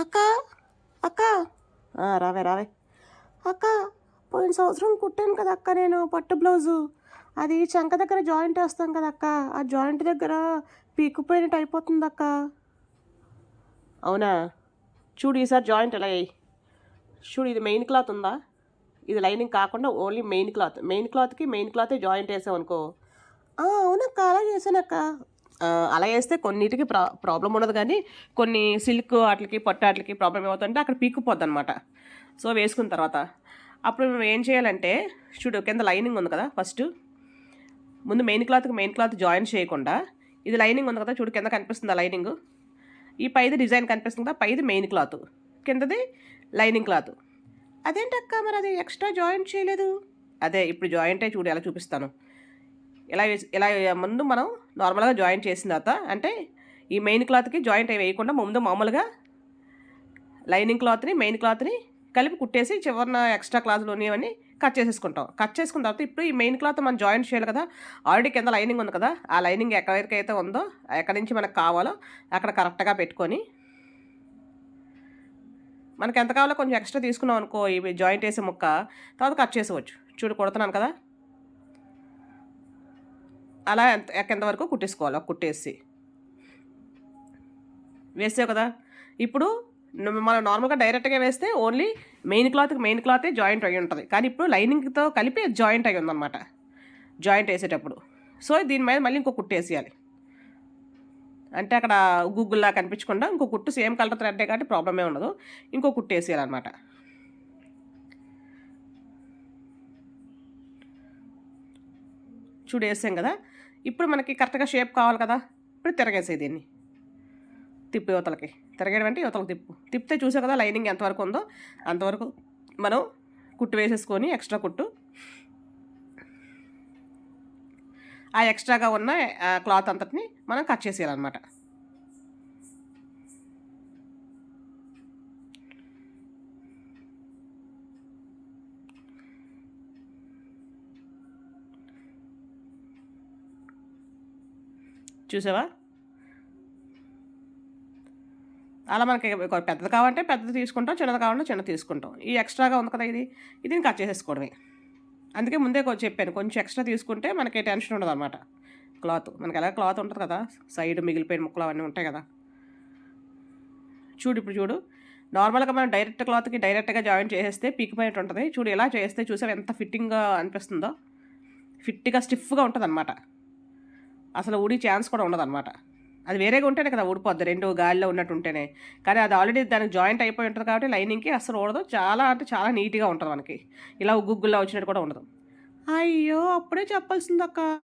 అక్క అక్క. రావే రావే. అక్క పోయిన సంవత్సరం కుట్టాను కదా అక్క నేను పట్టు బ్లౌజు. అది చంక దగ్గర జాయింట్ వేస్తాం కదా అక్క. ఆ జాయింట్ దగ్గర పీక్కుపోయినట్టు అయిపోతుంది అక్క. అవునా? చూడు ఈసారి జాయింట్ ఎలా అయ్యి చూడు ఇది మెయిన్ క్లాత్ ఉందా? ఇది లైనింగ్ కాకుండా ఓన్లీ మెయిన్ క్లాత్. మెయిన్ క్లాత్కి మెయిన్ క్లాతే జాయింట్ వేసాం అనుకో. అవునక్క అలా చేశానక్క అలా వేస్తే కొన్నిటికి ప్రా ప్రాబ్లం ఉండదు కానీ కొన్ని సిల్క్ వాటికి పట్టు వాటికి ప్రాబ్లం ఏమవుతుందంటే అక్కడ పీక్కుపోద్ది అనమాట సో వేసుకున్న తర్వాత అప్పుడు మేము ఏం చేయాలంటే చూడు కింద లైనింగ్ ఉంది కదా ఫస్ట్. ముందు మెయిన్ క్లాత్కి మెయిన్ క్లాత్ జాయిన్ చేయకుండా ఇది లైనింగ్ ఉంది కదా చూడు కింద కనిపిస్తుంది లైనింగ్. ఈ పైది డిజైన్ కనిపిస్తుంది కదా పైది మెయిన్ క్లాత్. కిందది లైనింగ్ క్లాత్. అదేంటక్క మరి అది ఎక్స్ట్రా జాయింట్ చేయలేదు? అదే ఇప్పుడు జాయింటే చూడు ఎలా చూపిస్తాను. ఇలా వేసి- ఇలా ముందు మనం నార్మల్గా జాయింట్ చేసిన తర్వాత అంటే ఈ మెయిన్ క్లాత్కి జాయింట్ అవి వేయకుండా ముందు మామూలుగా లైనింగ్ క్లాత్ని మెయిన్ క్లాత్ని కలిపి కుట్టేసి చివరిన ఎక్స్ట్రా క్లాత్లు ఉన్నవన్నీ కట్ చేసేసుకుంటాం. కట్ చేసుకున్న తర్వాత ఇప్పుడు ఈ మెయిన్ క్లాత్ మనం జాయింట్ చేయాలి కదా ఆల్రెడీ కింద లైనింగ్ ఉంది కదా ఆ లైనింగ్ ఎక్కడికైతే ఉందో ఎక్కడి నుంచి మనకు కావాలో అక్కడ కరెక్ట్గా పెట్టుకొని మనకు ఎంత కావాలో కొంచెం ఎక్స్ట్రా తీసుకున్నాం అనుకో ఇవి జాయింట్ వేసే ముక్క తర్వాత కట్ చేసేవచ్చు. చూడు కొడుతున్నాను కదా. అలా ఎంత కింద వరకు కుట్టేసుకోవాలి ఒక కుట్టేసి. వేసావు కదా? ఇప్పుడు మనం నార్మల్గా డైరెక్ట్గా వేస్తే ఓన్లీ మెయిన్ క్లాత్కి మెయిన్ క్లాతే జాయింట్ అయి ఉంటుంది. కానీ ఇప్పుడు లైనింగ్తో కలిపి జాయింట్ అయి ఉందన్నమాట. జాయింట్ వేసేటప్పుడు. సో దీని మీద మళ్ళీ ఇంకో కుట్టు వేసేయాలి. అంటే అక్కడ గూగుల్లా కనిపించకుండా ఇంకో కుట్టు సేమ్ కలర్ థ్రెడ్డే కాబట్టి ప్రాబ్లమే ఉండదు. ఇంకో కుట్టు వేసేయాలన్నమాట. చూడు వేసాం కదా ఇప్పుడు మనకి కరెక్ట్గా షేప్ కావాలి కదా ఇప్పుడు తిరగేసే దీన్ని. తిప్పు యువతలకి. తిరగడం అంటే యువతలకు తిప్పు. తిప్పితే చూసావు కదా లైనింగ్ ఎంతవరకు ఉందో అంతవరకు మనం కుట్టు వేసేసుకొని ఎక్స్ట్రా కుట్టు. ఆ ఎక్స్ట్రాగా ఉన్న క్లాత్ అంతటిని మనం కట్ చేసేయాలన్నమాట. చూసావా? అలా మనకి ఒక పెద్దది కావాలంటే పెద్దది తీసుకుంటాం చిన్నది కావాలంటే చిన్నది తీసుకుంటాం. ఈ ఎక్స్ట్రాగా ఉంది కదా ఇది ఇది కట్ చేసేసుకోవడమే. అందుకే ముందే కొంచెం చెప్పాను కొంచెం ఎక్స్ట్రా తీసుకుంటే మనకి టెన్షన్ ఉండదు అనమాట క్లాత్ మనకి ఎలా క్లాత్ ఉంటుంది కదా సైడ్ మిగిలిపోయిన ముక్కలు అవన్నీ ఉంటాయి కదా. చూడు ఇప్పుడు చూడు నార్మల్గా మనం డైరెక్ట్ క్లాత్కి డైరెక్ట్గా జాయిన్ చేసేస్తే పీకిపోయినట్టు ఉంటుంది. చూడు ఎలా చేస్తే చూసావు ఎంత ఫిట్టింగ్గా అనిపిస్తుందో? ఫిట్గా స్టిఫ్గా ఉంటుంది అనమాట అసలు ఊడి ఛాన్స్ కూడా ఉండదన్నమాట. అది వేరేగా ఉంటేనే కదా ఊడిపోద్ది. రెండు గాలిలో ఉన్నట్టు ఉంటేనే. కానీ అది ఆల్రెడీ దానికి జాయింట్ అయిపోయి ఉంటుంది కాబట్టి లైనింగ్కి అసలు ఊడదు. చాలా అంటే చాలా నీట్గా ఉంటుంది మనకి. ఇలా గుగ్గుల్లో వచ్చినట్టు కూడా ఉండదు. అయ్యో అప్పుడే చెప్పాల్సిందక్క.